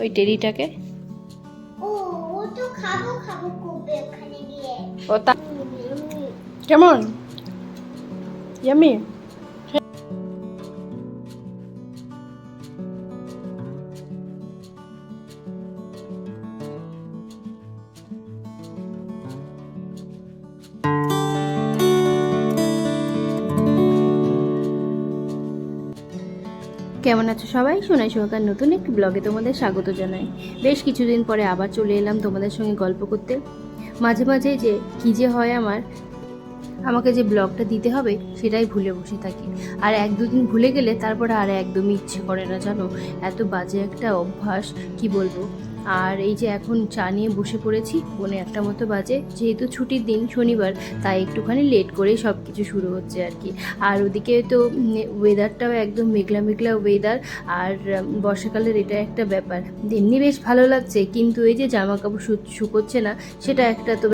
ওই টেরিটাকে। কেমন? ইয়ামি কেমন আছো সবাই? সোনাই সোহাকার নতুন একটি ব্লগে তোমাদের স্বাগত জানাই। বেশ কিছুদিন পরে আবার চলে এলাম তোমাদের সঙ্গে গল্প করতে। মাঝে মাঝে যে কী যে হয় আমার, আমাকে যে ব্লগটা দিতে হবে সেটাই ভুলে বসে থাকি। আর এক দুদিন ভুলে গেলে তারপরে আর একদমই ইচ্ছে করে না, জানো? এত বাজে একটা অভ্যাস, কি বলব? আর এই যে এখন চা নিয়ে বসে পড়েছি বোনে একটা মতো বাজে। যেহেতু ছুটির দিন শনিবার, তাই একটুখানি লেট করেই সব কিছু শুরু হচ্ছে আর কি। আর ওদিকে তো ওয়েদারটাও একদম মেঘলা মেঘলা ওয়েদার আর বর্ষাকালের এটা একটা ব্যাপার। এমনি বেশ ভালো লাগছে, কিন্তু এই যে জামা কাপড় শুকোচ্ছে না, সেটা একটা তো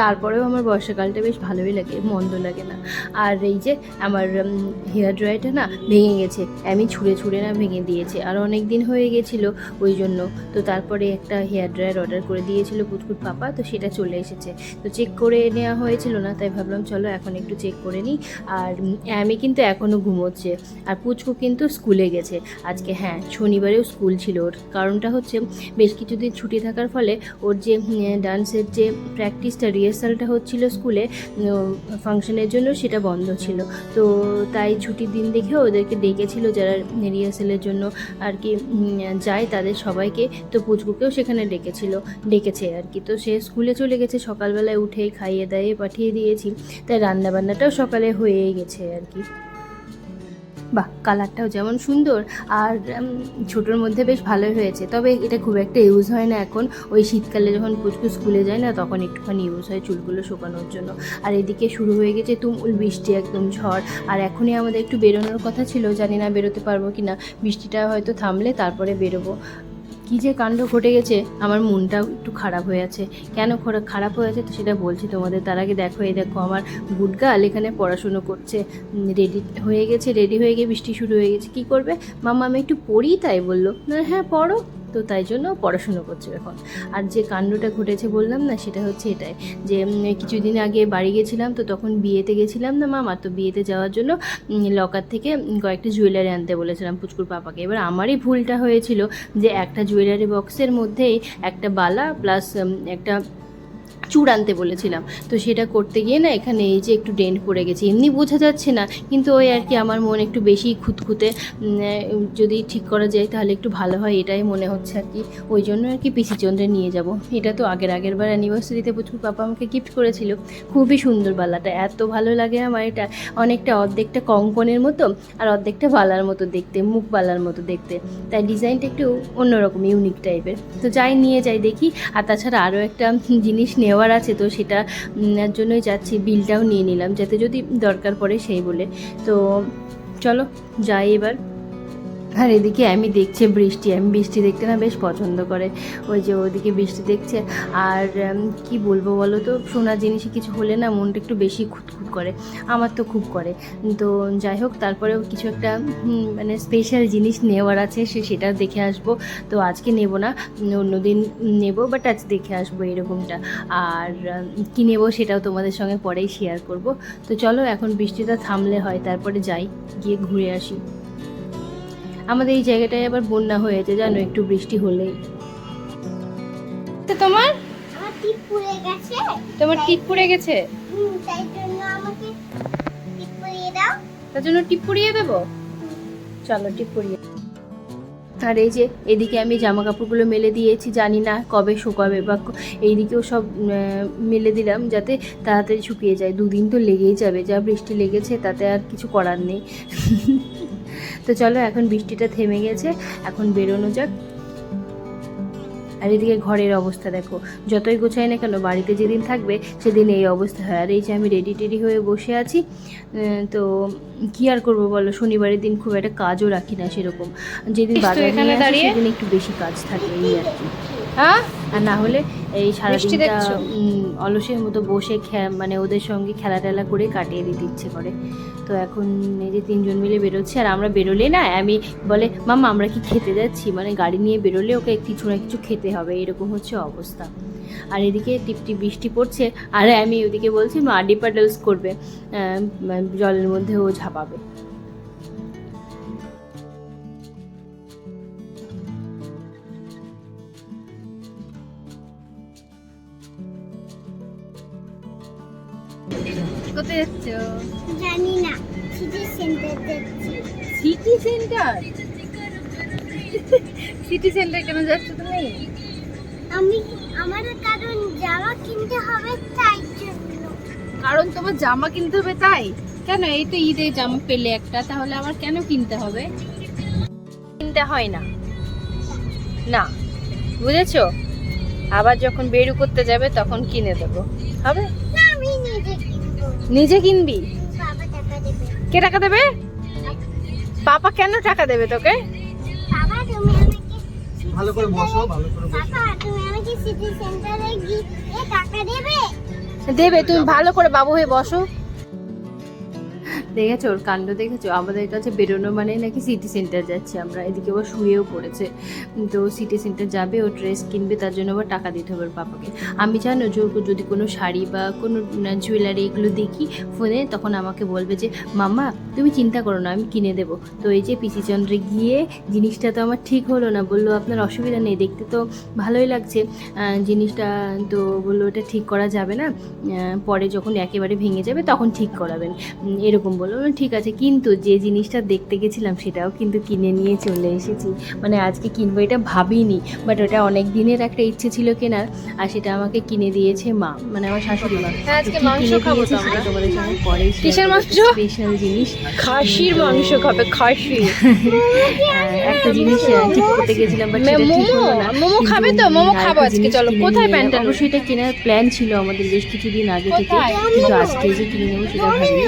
তারপরেও আমার বর্ষাকালটা বেশ ভালোই লাগে, মন্দ লাগে না। আর এই যে আমার হেয়ার ড্রায়ারটা না ভেঙে গেছে, আমি ছুঁড়ে ছুঁড়ে না ভেঙে দিয়েছে। আর অনেক দিন হয়ে গেছিল ওই জন্য। তো তারপরে একটা হেয়ার ড্রায়ার অর্ডার করে দিয়েছিল পুচকুট পাপা, তো সেটা চলে এসেছে। তো চেক করে নেওয়া হয়েছিল না, তাই ভাবলাম চলো এখন একটু চেক করে নিই। আর আমি কিন্তু এখনও ঘুমোচ্ছে। আর পুচকু কিন্তু স্কুলে গেছে। আজকে হ্যাঁ শনিবারেও স্কুল ছিল ওর। কারণটা হচ্ছে বেশ কিছুদিন ছুটি থাকার ফলে ওর যে ডান্সের যে প্র্যাকটিসটা রিহার্সালটা হচ্ছিল স্কুলে ফাংশনের জন্য সেটা বন্ধ ছিল। তো তাই ছুটির দিন দেখে ওদেরকে ডেকেছিল যারা রিহার্সালের জন্য আর কি যায় তাদের সবাইকে। তো পুচকুকেও সেখানে ডেকেছিল, ডেকেছে আর কি। তো সে স্কুলে চলে গেছে, সকালবেলায় উঠে খাইয়ে দাইয়ে পাঠিয়ে দিয়েছি। তাই রান্নাবান্নাটাও সকালে হয়ে গেছে আর কি। বাহ কালারটাও যেমন সুন্দর, আর ছোটোর মধ্যে বেশ ভালোই হয়েছে। তবে এটা খুব একটা ইউজ হয় না এখন। ওই শীতকালে যখন পুচকু স্কুলে যায় না, তখন একটুখানি ইউজ হয় চুলগুলো শুকানোর জন্য। আর এদিকে শুরু হয়ে গেছে তুমুল বৃষ্টি, একদম ঝড়। আর এখনই আমাদের একটু বেরোনোর কথা ছিল, জানি না বেরোতে পারব কি না বৃষ্টিটা হয়তো থামলে তারপরে বেরোবো। কী যে কাণ্ড ঘটে গেছে, আমার মনটাও একটু খারাপ হয়ে আছে। কেন খারাপ খারাপ হয়েছে তো সেটা বলছি তোমাদের। তার আগে দেখো, এই দেখো আমার গুডগাল এখানে পড়াশুনো করছে। রেডি হয়ে গেছে রেডি হয়ে গিয়ে বৃষ্টি শুরু হয়ে গেছে। কি করবে? মামা আমি একটু পড়ি তাই বলল। হ্যাঁ পড়ো। তো তাই জন্য পড়াশুনো করছে এখন। আর যে কাণ্ডটা ঘটেছে বললাম না, সেটা হচ্ছে এটাই যে কিছুদিন আগে বাড়ি গেছিলাম তো তখন বিয়েতে গেছিলাম না মামা, তো বিয়েতে যাওয়ার জন্য লকার থেকে কয়েকটি জুয়েলারি আনতে বলেছিলাম পুচকুর পাপাকে। এবার আমারই ভুলটা হয়েছিল যে, একটা জুয়েলারি বক্সের মধ্যেই একটা বালা প্লাস একটা চূড় আনতে বলেছিলাম। তো সেটা করতে গিয়ে না এখানে এই যে একটু ডেন্ট পড়ে গেছে, এমনি বোঝা যাচ্ছে না। কিন্তু ওই আর কি আমার মন একটু বেশি খুঁতখুঁতে যদি ঠিক করা যায় তাহলে একটু ভালো হয় এটাই মনে হচ্ছে আর কি। ওই জন্য আর কি পিসি চন্দ্রে নিয়ে যাব। এটা তো আগের আগের বার অ্যানিভার্সারিতে প্রচুর পাপা আমাকে গিফট করেছিল। খুবই সুন্দর বালাটা, এত ভালো লাগে আমার এটা। অনেকটা অর্ধেকটা কঙ্কনের মতো আর অর্ধেকটা বালার মতো দেখতে, মুখ বালার মতো দেখতে। তাই ডিজাইনটা একটু অন্যরকম ইউনিক টাইপের তো যাই, নিয়ে যাই দেখি। আর তাছাড়া আরও একটা জিনিস নেওয়ার আছে, তো সেটা জন্যই যাচ্ছি, বিলটাও নিয়ে নিলাম, যাতে যদি দরকার পড়ে সেই বলে। তো চলো, যাই এবার। আর এদিকে আমি দেখছে বৃষ্টি, আমি বৃষ্টি দেখতে না বেশ পছন্দ করে। ওই যে ওদিকে বৃষ্টি দেখছে। আর কি বলব বলো তো? সোনার জিনিসে কিছু হলে না মনটা একটু বেশি খুঁতখুত করে। আমার তো খুব করে। তো যাই হোক, তারপরেও কিছু একটা মানে স্পেশাল জিনিস নেওয়ার আছে, সে সেটা দেখে আসব। তো আজকে নেব না অন্যদিন নেব বাট আজ দেখে আসব এরকমটা। আর কি নেব সেটাও তোমাদের সঙ্গে পরেই শেয়ার করব। তো চলো, এখন বৃষ্টিটা থামলে হয়, তারপরে যাই, গিয়ে ঘুরে আসি। আমাদের এই জায়গাটায় আবার বন্যা হয়েছে জানো একটু বৃষ্টি হলেই। তো তোমার? আমার টিপ পুড়ে গেছে। তোমার টিপ পড়ে গেছে? তাই জন্য আমাকে টিপ পরিয়ে দাও। তার জন্য টিপ পরিয়ে দেবো? চলো টিপ পরিয়ে আর এই যে এদিকে আমি জামা কাপড়গুলো মেলে দিয়েছি জানি না কবে শুকাবে বা এইদিকেও সব মেলে দিলাম যাতে তাড়াতাড়ি শুকিয়ে যায়। দুদিন তো লেগেই যাবে যা বৃষ্টি লেগেছে তাতে আর কিছু করার নেই। তো চলো এখন বৃষ্টিটা থেমে গেছে এখন বেরোনো যাক। আর এদিকে ঘরের অবস্থা দেখো যতই গোছাই না কেন বাড়িতে যেদিন থাকবে সেদিন এই অবস্থা হয়। আর এই যে আমি রেডি টেডি হয়ে বসে আছি তো কি আর করব বলো? শনিবারের দিন খুব একটা কাজও রাখি না সেরকম। যেদিন বাজার? সেদিন একটু বেশি কাজ থাকে এই আর কি। হ্যাঁ? আর না হলে এই সারাদিনটা অলসের মতো বসে মানে ওদের সঙ্গে খেলা টেলা করে কাটিয়ে দিতে ইচ্ছে করে। তো এখন এই যে তিনজন মিলে বেরোচ্ছে আর আমরা বেরোলে না আমি বলে মাম্মা আমরা কি খেতে যাচ্ছি? মানে গাড়ি নিয়ে বেরোলে ওকে কিছু না কিছু খেতে হবে এরকম হচ্ছে অবস্থা। আর এদিকে টিপটি বৃষ্টি পড়ছে আর আমি ওদিকে বলছি মা পাডলস করবে। জলের মধ্যে ও ঝাঁপাবে। কোথায় যাচ্ছ জানি না সিটি সেন্টার যাচ্ছি সিটি সেন্টার? সিটি সেন্টার কেন যাচ্ছ তুমি? আমি আমার কারণ জামা কিনতে হবে তাই জন্য। কারণ তোমার জামা কিনতে হবে তাই? কেন? এই তো ঈদে জামা পেলে একটা তাহলে আবার কেন কিনতে হবে? কিনতে হয় না। না বুঝেছ? আবার যখন বেরু করতে যাবে তখন কিনে দেবো। হবে? নিজে কিনবি? বাবা টাকা দেবে। কে টাকা দেবে? পাপা কেন টাকা দেবে তোকে? বাবা তুমি আমাকে ভালো করে বসো ভালো করে বসো। তুমি আমাকে সিটি সেন্টারে গিয়ে টাকা দেবে? দেবে তুমি ভালো করে বাবু হয়ে বসো। দেখেছ? ওর কাণ্ড দেখেছ? আমাদের কাছে বেরোনো মানে নাকি সিটি সেন্টার যাচ্ছে আমরা। এদিকে আবার শুয়েও পড়েছে। তো সিটি সেন্টার যাবে, ও ড্রেস কিনবে, তার জন্য আবার টাকা দিতে হবে পাপাকে আমি জানো যদি কোনো শাড়ি বা কোনো জুয়েলারি এগুলো দেখি ফোনে তখন আমাকে বলবে যে, মাম্মা, তুমি চিন্তা করো না, আমি কিনে দেবো। তো এই যে পিসি চন্দ্রে গিয়ে জিনিসটা তো আমার ঠিক হলো না, বলল, আপনার অসুবিধা নেই, দেখতে তো ভালোই লাগছে। জিনিসটা তো বলল এটা ঠিক করা যাবে না। পরে যখন একেবারে ভেঙে যাবে, তখন ঠিক করাবেন। এরকম বললাম, ঠিক আছে কিন্তু যে জিনিসটা দেখতে গেছিলাম সেটাও কিন্তু কিনে নিয়ে চলে এসেছি মানে আজকে কিনবো এটা ভাবিনি বাট ওটা অনেক দিনের একটা ইচ্ছে ছিল কেনার আর সেটা আমাকে কিনে দিয়েছে মা মানে আমার শাশুড়ি মা হ্যাঁ, আজকে মাংস কিনে খাব দিয়েছে সেটা তোমাদের সঙ্গে পরে? স্পেশাল জিনিস খাসির মাংস খাবে খাসি হ্যাঁ, একটা জিনিস ঠিক করতে গেছিলাম বাট সেটা ঠিক মোমো? হলো না মোমো খাবে তো? মোমো খাব আজকে, চলো। কোথায় এলাম। অবশ্যই এটা কেনার প্ল্যান ছিল আমাদের বেশ কিছুদিন আগে থেকে কিন্তু আজকে যে কিনে নেব সেটা ভাবিনি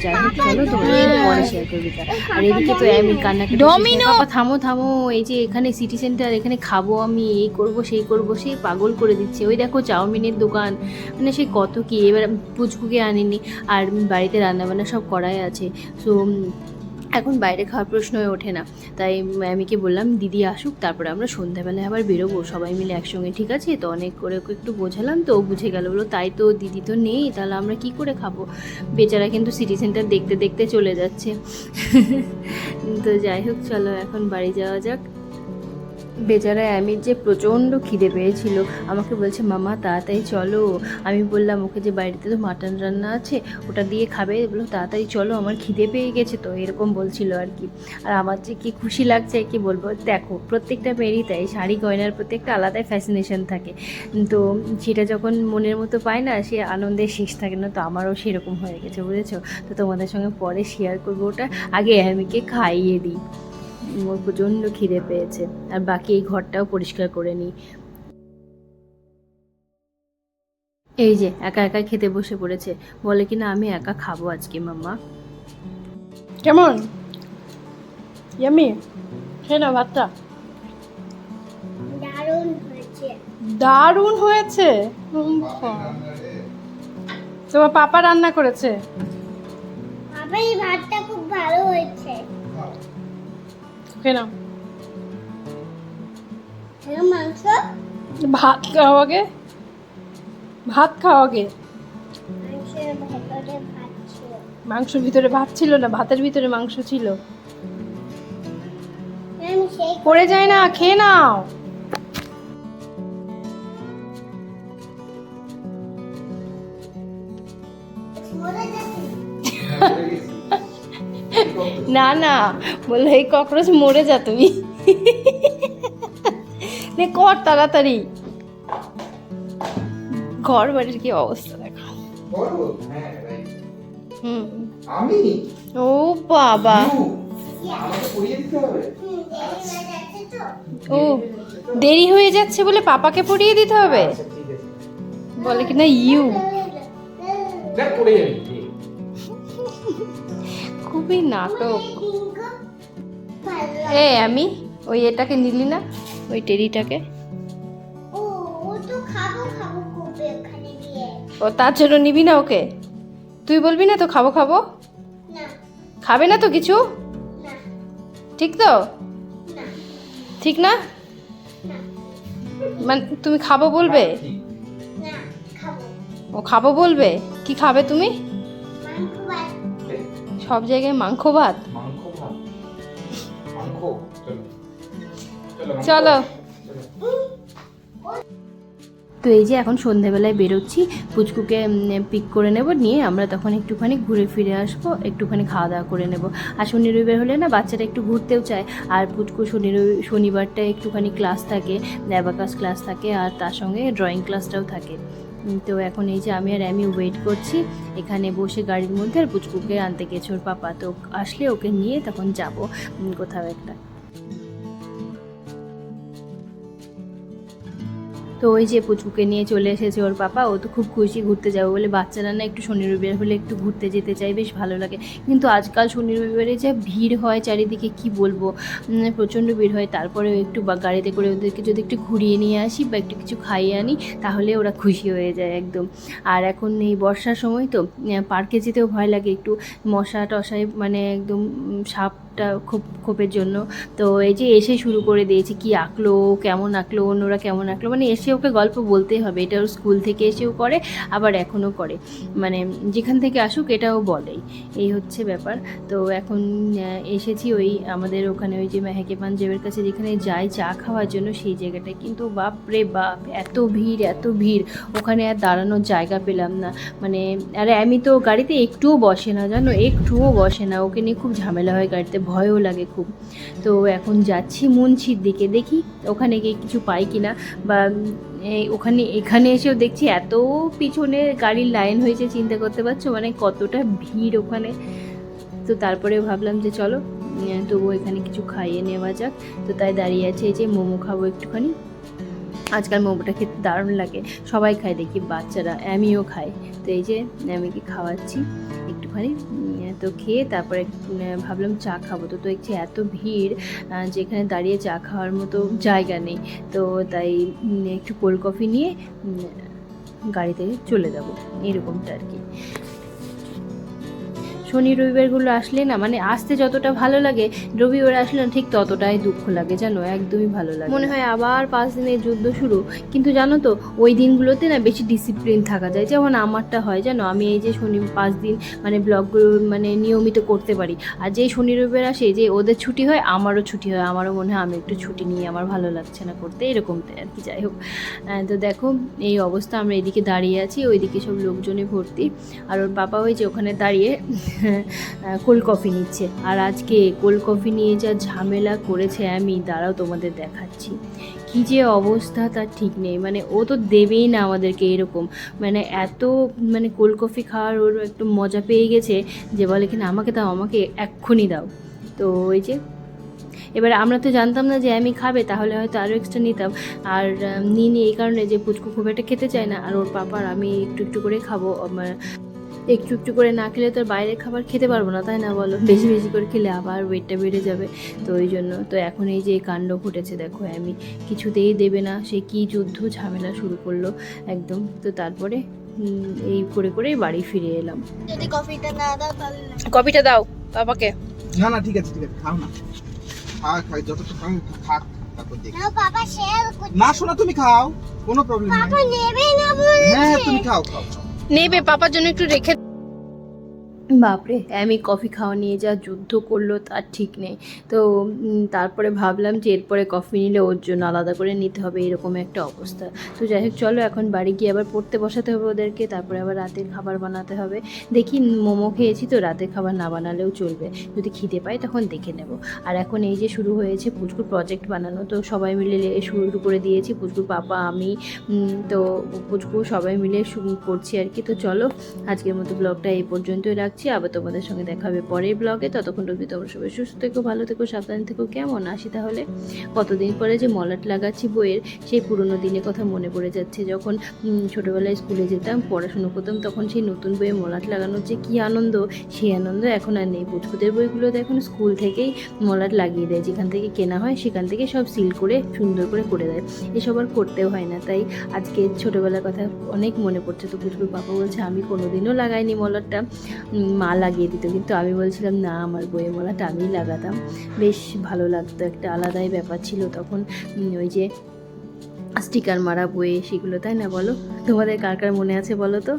তো যাই হোক চলো তোমাদের পরে শেয়ার করবি আর এদিকে তো আমি কান্নাকে ডমিনো! থামো থামো এই যে এখানে সিটি সেন্টার এখানে খাব আমি এই করব সেই করব সেই পাগল করে দিচ্ছে। ওই দেখো চাউমিনের দোকান। মানে সে কত কি এবার পুচকুকে আনিনি। আর বাড়িতে রান্নাবান্না সব করাই আছে। সো এখন বাইরে খাওয়ার প্রশ্ন হয়ে ওঠে না। তাই আমিকে বললাম, দিদি আসুক, তারপরে আমরা সন্ধ্যাবেলায় আবার বেরোবো, সবাই মিলে একসঙ্গে, ঠিক আছে? তো অনেক করে ওকে একটু বোঝালাম, তো বুঝে গেল বলো তাই তো, দিদি তো নেই, তাহলে আমরা কি করে খাব? বেচারা কিন্তু সিটি সেন্টার দেখতে দেখতে চলে যাচ্ছে। তো যাই হোক, চলো এখন বাড়ি যাওয়া যাক। বেচারা অ্যামির যে প্রচণ্ড খিদে পেয়েছিল, আমাকে বলছে, মামা, তাড়াতাড়ি চলো। আমি বললাম, ওকে যে বাড়িতে তো মাটন রান্না আছে, ওটা দিয়ে খাবে। বলল, তাড়াতাড়ি চলো, আমার খিদে পেয়ে গেছে। তো এরকম বলছিল আর কি। আর আমার যে কি খুশি লাগছে কি বলব, দেখো, প্রত্যেকটা মেয়েরই তাই, শাড়ি, গয়নার প্রতি একটা আলাদাই ফ্যাসিনেশন থাকে। তো সেটা যখন মনের মতো পায় না, সে আনন্দের শেষ থাকে না, তো আমারও সেরকম হয়ে গেছে, বুঝেছ? তো তোমাদের সঙ্গে পরে শেয়ার করব ওটা। আগে অ্যামিকে খাইয়ে দিই। ওর প্রচণ্ড খিদে পেয়েছে। আর বাকি এই ঘরটাও পরিষ্কার করে নিই। এই যে একা একা খেতে বসে পড়েছে। বলে কি না আমি একা খাব আজকে মাম্মা। কেমন? ইয়ামি খেয়ে না ভাতটা। দারুণ হয়েছে। দারুণ হয়েছে? তোমার পাপা রান্না করেছে? বাবা এই ভাতটা খুব ভালো হয়েছে। খেয়ে নাও। মাংস? ভাত খাও আগে। ভাত খাও আগে। মাংসের ভিতরে ভাত ছিল। না? ভাতের ভিতরে মাংস ছিল। পড়ে যায় না? খেয়ে নাও। না না বলল এই ককরোচ মরে যা তুমি। নে কর তাড়াতাড়ি। ঘর বাড়ির কি অবস্থা দেখো। হ্যাঁ. হুম। ও বাবা। ও দেরি হয়ে যাচ্ছে বলে পাপাকে পড়িয়ে দিতে হবে? আচ্ছা বলে কি না ইউ। খুবই নাটক। এ আমি ওই এটাকে নিলি না? ওই টেরিটাকে ও তার জন্য নিবি না ওকে? তুই বলবি না তো খাব খাব? খাবে না তো কিছু? ঠিক তো? ঠিক না? মানে তুমি খাব বলবে? ও খাব বলবে? কি খাবে তুমি? সব জায়গায় মাংস ভাত? চলো। তো এই যে এখন সন্ধেবেলায় বেরোচ্ছি, পুচকুকে পিক করে নেব, নিয়ে আমরা তখন একটুখানি ঘুরে ফিরে আসব, একটুখানি খাওয়া দাওয়া করে নেব। আর শনি রবিবার হলে না বাচ্চারা একটু ঘুরতেও চায়, আর পুচকু শনি রবি শনিবারটা একটুখানি ক্লাস থাকে অ্যাবাকাস ক্লাস থাকে, আর তার সঙ্গে ড্রয়িং ক্লাসটাও থাকে। তো এখন এই যে আমি আর আমি ওয়েট করছি, এখানে বসে গাড়ির মধ্যে আর পুচকুকে আনতে গেছে ওর পাপা। তো আসলে ওকে নিয়ে তখন যাব কোথাও একটা। তো ওই যে পুচুকে নিয়ে চলে এসেছে ওর পাপা ও তো খুব খুশি ঘুরতে যাবে। বলে বাচ্চারা না একটু শনি রবিবার হলে একটু ঘুরতে যেতে চায় বেশ ভালো লাগে। কিন্তু আজকাল শনি রবিবারে যা ভিড় হয় চারিদিকে কি বলব? প্রচণ্ড ভিড় হয়। তারপরে একটু বা গাড়িতে করে ওদেরকে যদি একটু ঘুরিয়ে নিয়ে আসি বা একটু কিছু খাইয়ে আনি তাহলে ওরা খুশি হয়ে যায় একদম। আর এখন এই বর্ষার সময় তো পার্কে যেতেও ভয় লাগে। একটু মশা টশায় মানে একদম উম, সাপটা খুব খোপের জন্য। তো এই যে এসে শুরু করে দিয়েছে, কি আঁকলো, কেমন আঁকলো, অন্যরা কেমন আঁকলো মানে এসে ওকে গল্প বলতেই হবে। এটা ওর স্কুল থেকে এসেও করে, আবার এখনও করে। মানে যেখান থেকে আসুক এটাও বলেই। এই হচ্ছে ব্যাপার। তো এখন এসেছি ওই আমাদের ওখানে ওই যে মেহেকে পাঞ্জাবের কাছে, যেখানে যাই চা খাওয়ার জন্য, সেই জায়গাটায়। কিন্তু বাপ রে বাপ, এত ভিড় এত ভিড়। ওখানে আর দাঁড়ানোর জায়গা পেলাম না। মানে আরে আমি তো গাড়িতে একটুও বসে না, জানো? একটুও বসে না। ওকে নিয়ে খুব ঝামেলা হয় গাড়িতে ভয়ও লাগে খুব। তো এখন যাচ্ছি মুন্সির দিকে। দেখি ওখানে গিয়ে কিছু পাই কিনা বা এই ওখানে, এখানে এসেও দেখছি এত পিছনে গাড়ির লাইন হয়েছে, চিন্তা করতে পারছ? মানে কতটা ভিড় ওখানে। তো তারপরে ভাবলাম যে চলো তবু এখানে কিছু খাইয়ে নেওয়া যাক। তো তাই দাঁড়িয়ে আছে এই যে, মোমো খাব একটুখানি। আজকাল মোমোটা খেতে দারুণ লাগে। সবাই খায় দেখি, বাচ্চারা, আমিও খাই। তো এই যে, আমি কি খাওয়াচ্ছি। উম, তো খেয়ে তারপরে ভাবলাম চা খাব। তো তো দেখছি এত ভিড় যেখানে দাঁড়িয়ে চা খাওয়ার মতো জায়গা নেই। তো তাই একটু কোল্ড কফি নিয়ে গাড়িতে চলে যাব। এরকমটা আর কি। শনি রবিবারগুলো আসলে না মানে আসতে যতটা ভালো লাগে, রবিবার আসলে না ঠিক ততটাই দুঃখ লাগে, জানো? একদমই ভালো লাগে। মনে হয় আবার পাঁচ দিনের যুদ্ধ শুরু। কিন্তু জানো তো, ওই দিনগুলোতে না বেশি ডিসিপ্লিন থাকা যায়। যেমন আমারটা হয়, জানো? আমি এই যে শনি পাঁচ দিন মানে ব্লগগুলো মানে নিয়মিত করতে পারি। আর যে শনি রবিবার আসে, যে ওদের ছুটি হয়, আমারও ছুটি হয়। আমারও মনে হয় আমি একটু ছুটি নিয়ে আমার ভালো লাগছে না করতে, এরকমটাই আর কি, যাই হোক। তো দেখো, এই অবস্থা, আমরা এদিকে দাঁড়িয়ে আছি, ওইদিকে সব লোকজনে ভর্তি। আর ওর বাবা ওই যে ওখানে দাঁড়িয়ে কোল্ড কফি নিচ্ছে। আর আজকে কোল্ড কফি নিয়ে যা ঝামেলা করেছে আমি দাঁড়াও তোমাদের দেখাচ্ছি। কি যে অবস্থা, তার ঠিক নেই। মানে ও তো দেবেই না আমাদেরকে এরকম। মানে এত মানে কোল্ড কফি খাওয়ার ওর একটু মজা পেয়ে গেছে যে বলে কিনা আমাকে দাও, আমাকে এক্ষুনি দাও। তো ওই যে, এবার আমরা তো জানতাম না যে আমি খাবে, তাহলে হয়তো আরও এক্সট্রা নিতাম। আর নিই এই কারণে যে পুচকু খুব একটা খেতে চায় না। আর ওর পাপার আমি একটু একটু করে খাব, আমার একটু একটু করে না খেলে তো আর বাইরের খাবার খেতে পারব না তাই না বলো? বেশি বেশি করে খেলে আবার ওয়েটটা বেড়ে যাবে। তো ওই জন্য তো এখন এই যে কাণ্ড ঘটেছে দেখো আমি কিছুতেই দেবে না সে কি যুদ্ধ ঝামেলা শুরু করল একদম। তো তারপরে এই করে করে বাড়ি ফিরে এলাম। যদি কফিটা না দাও তাহলে না। কপিটা দাও বাবাকে। না না ঠিক আছে ঠিক আছে খাও না। থাক থাক যতটুকু খাও থাক তারপর দেখি। না বাবা শেয়ার না শোনা তুমি খাও কোনো প্রবলেম নেই। বাবা নেবে না বলে হ্যাঁ তুমি খাও খাও খাও। নেবে পাপার জন্য একটু রেখে বাপরে আমি কফি খাওয়া নিয়ে যা যুদ্ধ করল তার ঠিক নেই। তো তারপরে ভাবলাম যে এরপরে কফি নিলে ওর জন্য আলাদা করে নিতে হবে, এরকম একটা অবস্থা। তো যাই হোক, চলো এখন বাড়ি গিয়ে আবার পড়তে বসাতে হবে ওদেরকে, তারপরে আবার রাতের খাবার বানাতে হবে। দেখি মোমো খেয়েছি তো রাতের খাবার না বানালেও চলবে। যদি খিদে পাই তখন দেখে নেব। আর এখন এই যে শুরু হয়েছে পুচকুর প্রজেক্ট বানানো, তো সবাই মিলে শুরু করে দিয়েছি পুচকুর পাপা, আমি তো পুচকু সবাই মিলে শুরু করছি আর কি। তো চলো, আজকের মতো ব্লগটা এই পর্যন্তই রাখছি। রাখছি আবার তোমাদের সঙ্গে দেখা হবে পরের ব্লগে ততক্ষণ অবধি তোমরা সবাই সুস্থ থেকো, ভালো থেকো, সাবধানে থেকো। কেমন? আসি তাহলে কতদিন পরে যে মলাট লাগাচ্ছি বইয়ের, সেই পুরনো দিনের কথা মনে পড়ে যাচ্ছে। যখন ছোটোবেলায় স্কুলে যেতাম, পড়াশুনো করতাম, তখন সেই নতুন বইয়ে মলাট লাগানোর যে কী আনন্দ, সেই আনন্দ এখন আর নেই। পুচকুদের বইগুলোতে এখন স্কুল থেকেই মলাট লাগিয়ে দেয়। যেখান থেকে কেনা হয়, সেখান থেকে সব সিল করে, সুন্দর করে করে দেয়। এসব আর করতেও হয় না। তাই আজকে ছোটোবেলার কথা অনেক মনে পড়ছে। তো পুচকুর পাপা বলছে, আমি কোনোদিনও লাগাইনি মলাটটা। মা লাগিয়ে দিত। কিন্তু আমি বলছিলাম, না, আমার বইয়ে মালাটা আমি লাগাতাম। বেশ ভালো লাগতো, একটা আলাদাই ব্যাপার ছিল তখন। ওই যে স্টিকার মারা বইয়ে সেগুলো, তাই না বলো? তোমাদের কার কার মনে আছে বলো তো?